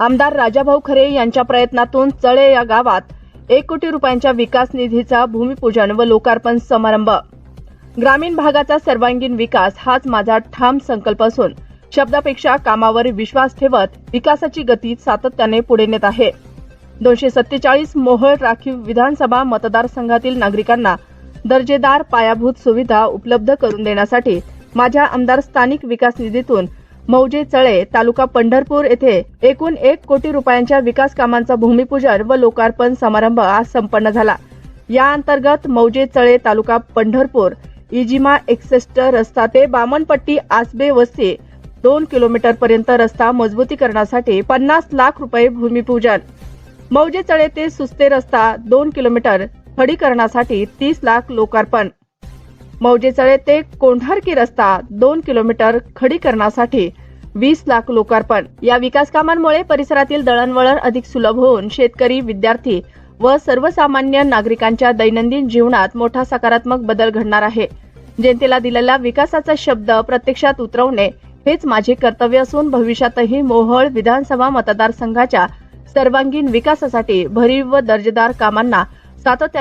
आमदार राजाभाऊ खरे यांच्या प्रयत्नातून चळे या गावात एक कोटी रुपयांच्या विकास निधीचा भूमिपूजन व लोकार्पण समारंभ. ग्रामीण भागाचा सर्वांगीण विकास हाच माझा ठाम संकल्प असून शब्दापेक्षा कामावर विश्वास ठेवत विकासाची गती सातत्याने पुढे नेत आहे. दोनशे सत्तेचाळीस मोहोळ राखीव विधानसभा मतदारसंघातील नागरिकांना दर्जेदार पायाभूत सुविधा उपलब्ध करून देण्यासाठी माझ्या आमदार स्थानिक विकास निधीतून मौजे चळे तालुका पंढरपूर येथे एकूण एक कोटी रुपयांच्या विकास कामांचा भूमिपूजन व लोकार्पण समारंभ आज संपन्न झाला. या अंतर्गत मौजे चळे तालुका पंढरपूर इजिमा एकसष्ट रस्ता ते बामणपट्टी आसबे वस्ती दोन किलोमीटर पर्यंत रस्ता मजबूतीकरणासाठी पन्नास लाख रुपये भूमिपूजन. मौजे चळे ते सुस्ते रस्ता दोन किलोमीटर खडीकरणासाठी तीस लाख लोकार्पण. मौजे चळे ते कोंढारकी रस्ता दोन किलोमीटर खडीकरणासाठी वीस लाख लोकार्पण. या विकास कामांमुळे परिसरातील दळणवळण अधिक सुलभ होऊन शेतकरी विद्यार्थी व सर्वसामान्य नागरिकांच्या दैनंदिन जीवनात मोठा सकारात्मक बदल घडणार आहे. जनतेला दिलेला विकासाचा शब्द प्रत्यक्षात उतरवणे हेच माझे कर्तव्य असून भविष्यातही मोहोळ विधानसभा मतदारसंघाच्या सर्वांगीण विकासासाठी भरीव व दर्जेदार कामांना सातत्याने